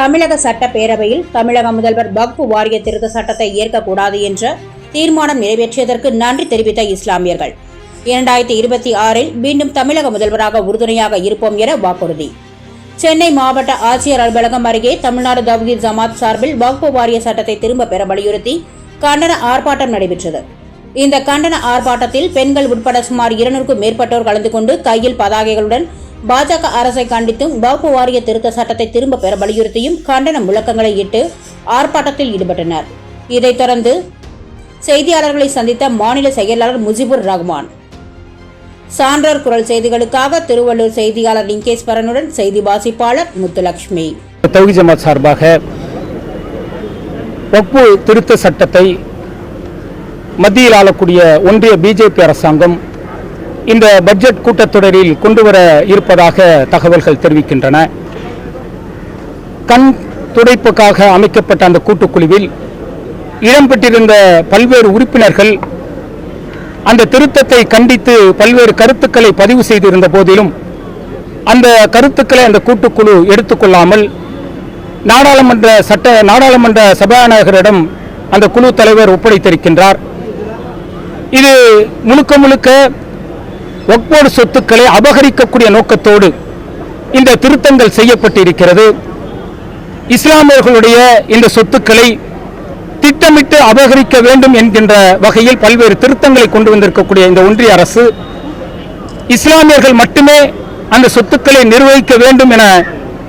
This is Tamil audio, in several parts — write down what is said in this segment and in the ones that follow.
தமிழக சட்டப்பேரவையில் தமிழக முதல்வர் வக்பு வாரிய திருத்த சட்டத்தை ஏற்கக்கூடாது என்ற தீர்மானம் நிறைவேற்றியதற்கு நன்றி தெரிவித்த இஸ்லாமியர்கள். இரண்டாயிரத்தி இருபத்தி ஆறில் மீண்டும் தமிழக முதல்வராக உறுதுணையாக இருப்போம் என வாக்குறுதி. சென்னை மாவட்ட ஆட்சியர் அலுவலகம் அருகே தமிழ்நாடு தவ்ஹீத் ஜமாத் சார்பில் வக்பு வாரிய சட்டத்தை திரும்ப பெற வலியுறுத்தி கண்டன ஆர்ப்பாட்டம் நடைபெற்றது. இந்த கண்டன ஆர்ப்பாட்டத்தில் பெண்கள் உட்பட சுமார் இருநூறுக்கும் மேற்பட்டோர் கலந்து கொண்டு கையில் பதாகைகளுடன் பாஜக அரசை கண்டித்தும் வகுப்பு வாரிய திருத்த சட்டத்தை திரும்ப பெற வலியுறுத்தியும் கண்டன முழக்கங்களை இட்டு ஆர்ப்பாட்டத்தில் ஈடுபட்டனர். இதைத் தொடர்ந்து செய்தியாளர்களை சந்தித்த மாநில செயலாளர் முஜிபுர் ரஹ்மான். சான்றோர் குரல் செய்திகளுக்காக திருவள்ளூர் செய்தியாளர் லிங்கேஸ்வரனுடன் செய்தி வாசிப்பாளர் முத்துலட்சுமி தௌஹி ஜமாத் சார்பாக வக்பு திருத்த சட்டத்தை மத்தியில் ஆளக்கூடிய ஒன்றிய பிஜேபி அரசாங்கம் இந்த பட்ஜெட் கூட்டத்தொடரில் கொண்டு வர இருப்பதாக தகவல்கள் தெரிவிக்கின்றன. கண் துடைப்புக்காக அமைக்கப்பட்ட அந்த கூட்டுக்குழுவில் இடம்பெற்றிருந்த பல்வேறு உறுப்பினர்கள் அந்த திருத்தத்தை கண்டித்து பல்வேறு கருத்துக்களை பதிவு செய்திருந்த போதிலும் அந்த கருத்துக்களை அந்த கூட்டுக்குழு எடுத்துக்கொள்ளாமல் நாடாளுமன்ற சட்ட நாடாளுமன்ற சபாநாயகரிடம் அந்த குழு தலைவர் ஒப்படைத்திருக்கின்றார். இது முழுக்க முழுக்க ஒப்போடு சொத்துக்களை அபகரிக்கக்கூடிய நோக்கத்தோடு இந்த திருத்தங்கள் செய்யப்பட்டிருக்கிறது. இஸ்லாமியர்களுடைய இந்த சொத்துக்களை திட்டமிட்டு அபகரிக்க வேண்டும் என்கின்ற வகையில் பல்வேறு திருத்தங்களை கொண்டு வந்திருக்கக்கூடிய இந்த ஒன்றிய அரசு இஸ்லாமியர்கள் மட்டுமே அந்த சொத்துக்களை நிர்வகிக்க வேண்டும் என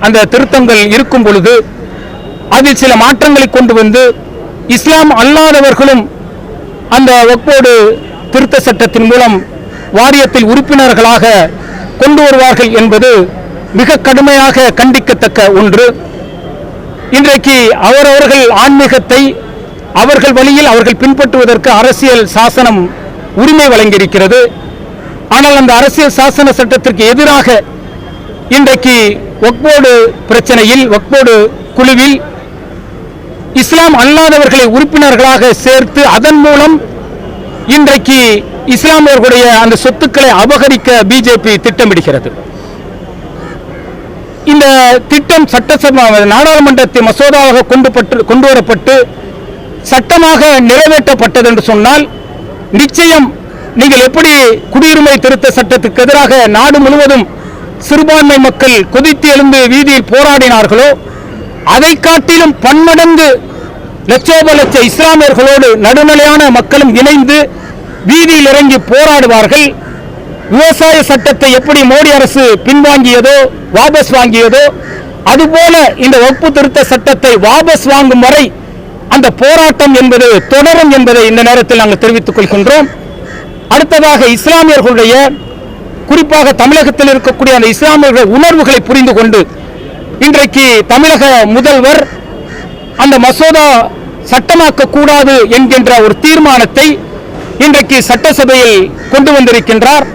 அந்த திருத்தங்கள் இருக்கும் பொழுது அதில் சில மாற்றங்களை கொண்டு வந்து இஸ்லாம் அல்லாதவர்களும் அந்த வக்போடு திருத்த சட்டத்தின் மூலம் வாரியத்தில் உறுப்பினர்களாக கொண்டு வருவார்கள் என்பது மிக கடுமையாக கண்டிக்கத்தக்க ஒன்று. இன்றைக்கு அவரவர்கள் ஆன்மீகத்தை அவர்கள் வழியில் அவர்கள் பின்பற்றுவதற்கு அரசியல் சாசனம் உரிமை வழங்கியிருக்கிறது. ஆனால் அந்த அரசியல் சாசன சட்டத்திற்கு எதிராக இன்றைக்கு ஒக்போடு பிரச்சனையில் வக்போர்டு குழுவில் இஸ்லாம் அல்லாதவர்களை உறுப்பினர்களாக சேர்த்து அதன் மூலம் இன்றைக்கு இஸ்லாமியர்களுடைய அந்த சொத்துக்களை அபகரிக்க பிஜேபி திட்டமிடுகிறது. இந்த திட்டம் சட்டசபா நாடாளுமன்றத்தை மசோதாவாக கொண்டு கொண்டு வரப்பட்டு சட்டமாக நிறைவேற்றப்பட்டது என்று சொன்னால் நிச்சயம் நீங்கள் எப்படி குடியுரிமை திருத்த சட்டத்துக்கு எதிராக நாடு முழுவதும் சிறுபான்மை மக்கள் கொதித்து எழுந்து வீதியில் போராடினார்களோ அதை காட்டிலும் பன்மடங்கு லட்சோப லட்ச இஸ்லாமியர்களோடு நடுநிலையான மக்களும் இணைந்து வீதியில் இறங்கி போராடுவார்கள். விவசாய சட்டத்தை எப்படி மோடி அரசு பின்வாங்கியதோ வாபஸ் வாங்கியதோ அதுபோல இந்த ஒப்பு திருத்த சட்டத்தை வாபஸ் வாங்கும் வரை அந்த போராட்டம் என்பது தொடரும் என்பதை இந்த நேரத்தில் நாங்கள் தெரிவித்துக் கொள்கின்றோம். அடுத்ததாக இஸ்லாமியர்களுடைய குறிப்பாக தமிழகத்தில் இருக்கக்கூடிய அந்த இஸ்லாமியர்கள் உணர்வுகளை புரிந்து கொண்டு இன்றைக்கு தமிழக முதல்வர் அந்த மசோதா சட்டமாக்க கூடாது என்கின்ற ஒரு தீர்மானத்தை இன்றைக்கு சட்டசபையில் கொண்டு வந்திருக்கின்றார்.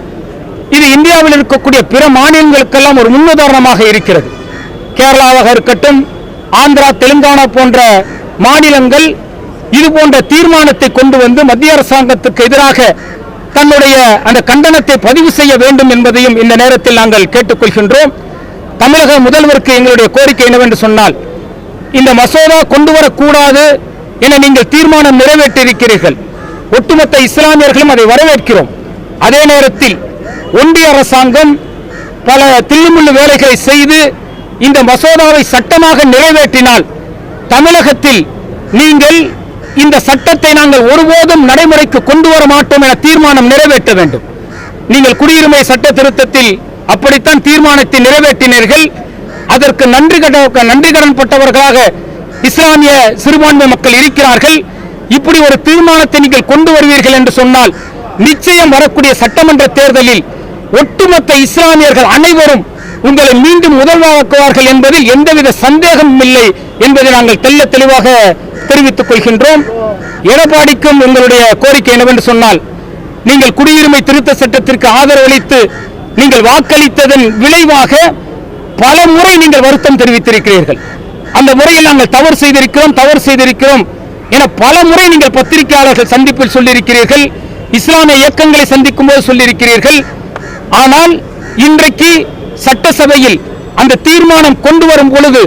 இது இந்தியாவில் இருக்கக்கூடிய பிற மாநிலங்களுக்கெல்லாம் ஒரு முன்னுதாரணமாக இருக்கிறது. கேரளாவாக இருக்கட்டும் ஆந்திரா தெலுங்கானா போன்ற மாநிலங்கள் இது போன்ற தீர்மானத்தை கொண்டு வந்து மத்திய அரசாங்கத்துக்கு எதிராக தன்னுடைய அந்த கண்டனத்தை பதிவு செய்ய வேண்டும் என்பதையும் இந்த நேரத்தில் நாங்கள் கேட்டுக்கொள்கின்றோம். தமிழக முதல்வருக்கு எங்களுடைய கோரிக்கை என்னவென்று சொன்னால் இந்த மசோதா கொண்டு வரக்கூடாது என நீங்கள் தீர்மானம் நிறைவேற்றியிருக்கிறீர்கள். ஒட்டுமொத்த இஸ்லாமியர்களும் அதை வரவேற்கிறோம். அதே நேரத்தில் ஒன்றிய அரசாங்கம் பல தில்லுமுள்ளு வேலைகளை செய்து இந்த மசோதாவை சட்டமாக நிறைவேற்றினால் தமிழகத்தில் நீங்கள் இந்த சட்டத்தை நாங்கள் ஒருபோதும் நடைமுறைக்கு கொண்டு வர மாட்டோம் என தீர்மானம் நிறைவேற்ற வேண்டும். நீங்கள் குடியுரிமை சட்ட திருத்தத்தில் அப்படித்தான் தீர்மானத்தை நிறைவேற்றினீர்கள். அதற்கு நன்றி கட நன்றி கடன் பட்டவர்களாக இஸ்லாமிய சிறுபான்மை மக்கள் இருக்கிறார்கள். இப்படி ஒரு தீர்மானத்தை நீங்கள் கொண்டு வருவீர்கள் என்று சொன்னால் நிச்சயம் வரக்கூடிய சட்டமன்ற தேர்தலில் ஒட்டுமொத்த இஸ்லாமியர்கள் அனைவரும் உங்களை மீண்டும் முதல்வாக்குவார்கள் என்பதில் எந்தவித சந்தேகமும் இல்லை என்பதை நாங்கள் தெல்ல தெளிவாக தெரிவித்துக் கொள்கின்றோம். எடப்பாடிக்கும் உங்களுடைய கோரிக்கை என்னவென்று சொன்னால் நீங்கள் குடியுரிமை திருத்த சட்டத்திற்கு ஆதரவளித்து நீங்கள் வாக்களித்ததன் விளைவாக பல முறை நீங்கள் வருத்தம் தெரிவித்திருக்கிறீர்கள். அந்த முறையில் நாங்கள் தவறு செய்திருக்கிறோம் தவறு செய்திருக்கிறோம் என பல முறை நீங்கள் பத்திரிகையாளர்கள் சந்திப்பில் சொல்லியிருக்கிறீர்கள். இஸ்லாமிய இயக்கங்களை சந்திக்கும் போது சொல்லியிருக்கிறீர்கள். ஆனால் இன்றைக்கு சட்டசபையில் அந்த தீர்மானம் கொண்டு வரும் பொழுது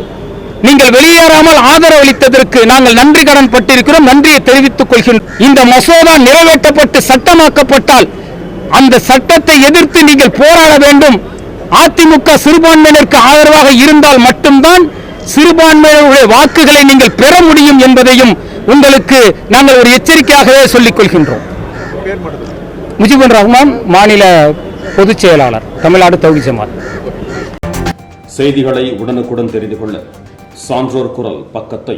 நீங்கள் வெளியேறாமல் ஆதரவளித்ததற்கு நாங்கள் நன்றி கடன் பட்டிருக்கிறோம். நன்றியை தெரிவித்துக் கொள்கின்றோம் இந்த மசோதா நிறைவேற்றப்பட்டு சட்டமாக்கப்பட்டால் அந்த சட்டத்தை எதிர்த்து நீங்கள் போராட வேண்டும். அதிமுக சிறுபான்மையினருக்கு ஆதரவாக இருந்தால் மட்டும்தான் சிறுபான்மையினருடைய வாக்குகளை நீங்கள் பெற முடியும் என்பதையும் உங்களுக்கு நாங்கள் ஒரு எச்சரிக்கையாகவே சொல்லிக் கொள்கின்றோம். முஜிபுர் ரஹ்மான் மாநில பொதுச் செயலாளர் தமிழ்நாடு தொகுதி ஜமாத். செய்திகளை உடனுக்குடன் தெரிந்து கொள்ள சான்றோர் குரல் பக்கத்தை